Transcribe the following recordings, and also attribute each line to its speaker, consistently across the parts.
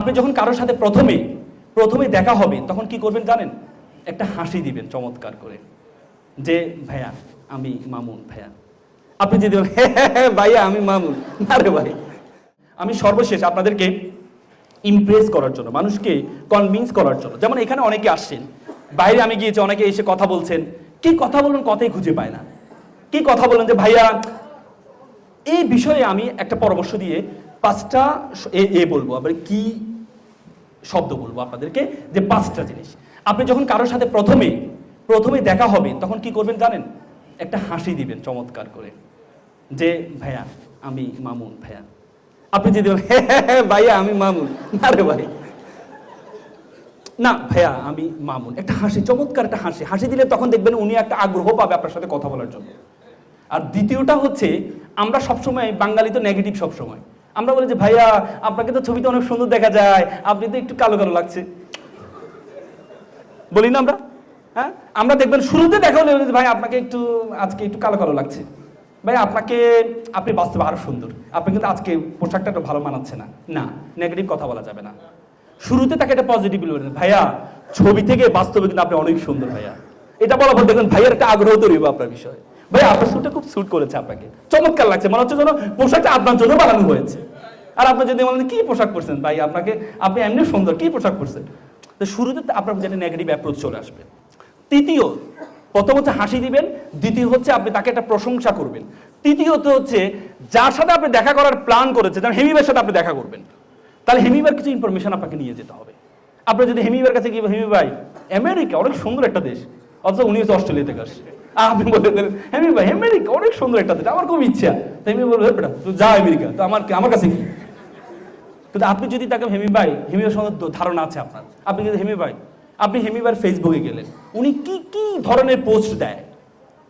Speaker 1: আপনি যখন কারোর সাথে প্রথমে প্রথমে দেখা হবে তখন কি করবেন জানেন? একটা হাসি দিবেন চমৎকার করে। যে ভাইয়া আমি মামুন ভাইয়া। আপনি যদি বলেন "হ্যাঁ, হ্যাঁ, হ্যাঁ, ভাইয়া আমি মামুন। আরে ভাই। আমি সর্বশেষ আপনাদেরকে ইমপ্রেস করার জন্য মানুষকে কনভিন্স করার জন্য। যেমন এখানে অনেকে আসছেন বাইরে আমি গিয়েছি অনেকে এসে কথা বলছেন। কি কথা বলবেন কথাই খুঁজে পায় না। কি কথা বলেন যে ভাইয়া এই বিষয়ে আমি একটা পরামর্শ দিয়ে পাঁচটা এ বলব। আবার কি শব্দ বলব আপনাদেরকে যে পাঁচটা জিনিস। আপনি যখন কারোর সাথে প্রথমে প্রথমে দেখা হবে তখন কি করবেন জানেন? একটা হাসি দিবেন চমৎকার করে। যে ভাইয়া আমি মামুন ভাইয়া। আপনি যদি "হ্যাঁ, হ্যাঁ, হ্যাঁ, ভাইয়া আমি মামুন। আরে ভাই। না ভাইয়া আমি মামুন। একটা হাসি চমৎকার একটা হাসি। হাসি দিলে তখন দেখবেন উনি একটা আগ্রহ পাবে আপনার সাথে কথা বলার জন্য। আর দ্বিতীয়টা হচ্ছে আমরা সবসময় বাঙালি তো নেগেটিভ সবসময়। আমরা বলি যে, ভাইয়া, আপনাকে তো ছবিতে অনেক সুন্দর দেখা যায়। আপনি তো একটু কালো কালো লাগছে। বলি না আমরা? হ্যাঁ? আমরা দেখবেন শুরুতে দেখা হলে বলি ভাই, আপনাকে একটু, আজকে একটু কালো কালো লাগছে। ভাই, আপনাকে, আপনি বাস্তবে আরও সুন্দর। আপনি কিন্তু আজকে পোশাকটা একটু ভালো মানাচ্ছে না। না নেগেটিভ কথা বলা যাবে না। শুরুতে তাকে একটা পজিটিভ বলবেন ভাইয়া, ছবি থেকে বাস্তবে কিন্তু আপনি অনেক সুন্দর, ভাইয়া। এটা বলা পর দেখবেন ভাইয়ার একটা আগ্রহ তৈরি হবে আপনার বিষয়ে। ভাই, আপনার স্যুটটা খুব স্যুট করেছে আপনাকে। চমৎকার লাগছে, মনে হচ্ছে যেন পোশাকটা আপনার জন্য বানানো হয়েছে। আর আপনি যদি বলেন, কি পোশাক পরছেন? ভাই, আপনাকে, আপনি এমনি সুন্দর, কি পোশাক পরছেন? তো শুরুতে আপনার যেটা নেগেটিভ অ্যাপ্রোচ চলে আসবে। তৃতীয়, প্রথম হচ্ছে হাসি দিবেন, দ্বিতীয় হচ্ছে আপনি তাকে একটা প্রশংসা করবেন। তৃতীয়ত হচ্ছে, যার সাথে আপনি দেখা করার প্ল্যান করেছে যেমন হেমিবের সাথে আপনি দেখা করবেন। তাহলে হেমিবার কিছু ইনফরমেশন আপনাকে নিয়ে যেতে হবে। আপনি যদি হেমিবার কাছে গিয়ে হেমি ভাই আমেরিকা অনেক সুন্দর একটা দেশ। অথচ উনি হচ্ছে অস্ট্রেলিয়া থেকে আসছে। আপনি বলে দিলেন হেমি ভাই, আমেরিকা, অনেক সুন্দর একটা দেশ, আমার খুব ইচ্ছা। তো হেমি বলবে "এ বেটা, তুই যা আমেরিকা, তো আমার আমার কাছে কি? কিন্তু আপনি যদি তাকে, হেমি ভাই সঙ্গে তো ধারণা আছে আপনার। আপনি যদি, হেমি ভাই, আপনি হেমিবার ফেসবুকে গেলেন, উনি কি কি ধরনের পোস্ট দেয়?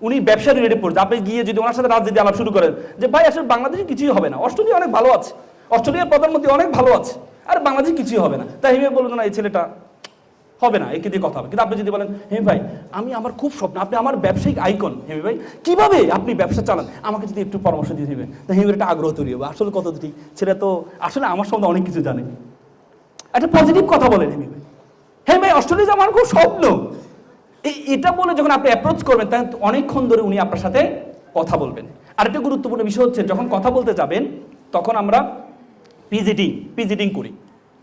Speaker 1: উনি ব্যবসা রিলেটেড পোস্ট, আপনি গিয়ে যদি ওনার সাথে রাজনীতি আলাপ শুরু করেন, যে, ভাই, আসলে বাংলাদেশে কিছুই হবে না, অস্ট্রেলিয়া অনেক ভালো আছে, অস্ট্রেলিয়ার প্রধানমন্ত্রী অনেক ভালো আছে, আর বাংলাদেশে কিছুই হবে না। তাই হেমি বলবেন না, এই ছেলেটা হবে না, একে দিয়ে কথা হবে। কিন্তু আপনি যদি বলেন, হেমি ভাই, আমি আমার খুব স্বপ্ন, আপনি আমার ব্যবসায়িক আইকন, হেমি ভাই, কীভাবে আপনি ব্যবসা চালান? আমাকে যদি একটু পরামর্শ দিয়ে দেবেন, তা হেমির একটা আগ্রহ তৈরি হবে। আসলে কত ঠিক ছেলে তো, আসলে আমার সম্বন্ধে অনেক কিছু জানে। একটা পজিটিভ কথা বলেন হেমি ভাই। হ্যাঁ ভাই, অস্ট্রেলিয়া আমার খুব স্বপ্ন। এই এটা বলে যখন আপনি অ্যাপ্রোচ করবেন তখন অনেকক্ষণ ধরে উনি আপনার সাথে কথা বলবেন। আরেকটা গুরুত্বপূর্ণ বিষয় হচ্ছে, যখন কথা বলতে যাবেন, তখন আমরা পিজিটিং পিজিটিং করি।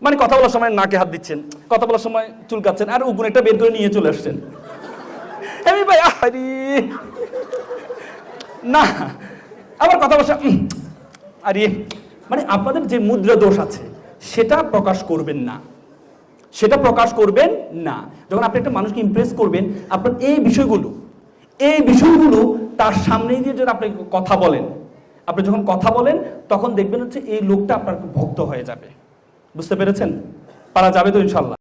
Speaker 1: মানে কথা বলার সময় নাকে হাত দিচ্ছেন, কথা বলার সময় চুলকাচ্ছেন আর উগুন একটা বের করে নিয়ে চলে আসছেন। আমি ভাই আরে না, আবার কথা বসা আরে মানে আপনাদের যে মুদ্রা দোষ আছে, সেটা প্রকাশ করবেন না। সেটা প্রকাশ করবেন না। যখন আপনি একটা মানুষকে ইমপ্রেস করবেন, আপনার এই বিষয়গুলো এই বিষয়গুলো তার সামনে দিয়ে যদি আপনি কথা বলেন, আপনি যখন কথা বলেন, তখন দেখবেন হচ্ছে এই লোকটা আপনার ভক্ত হয়ে যাবে। বুঝতে পেরেছেন? পারা যাবে তো ইনশাল্লাহ।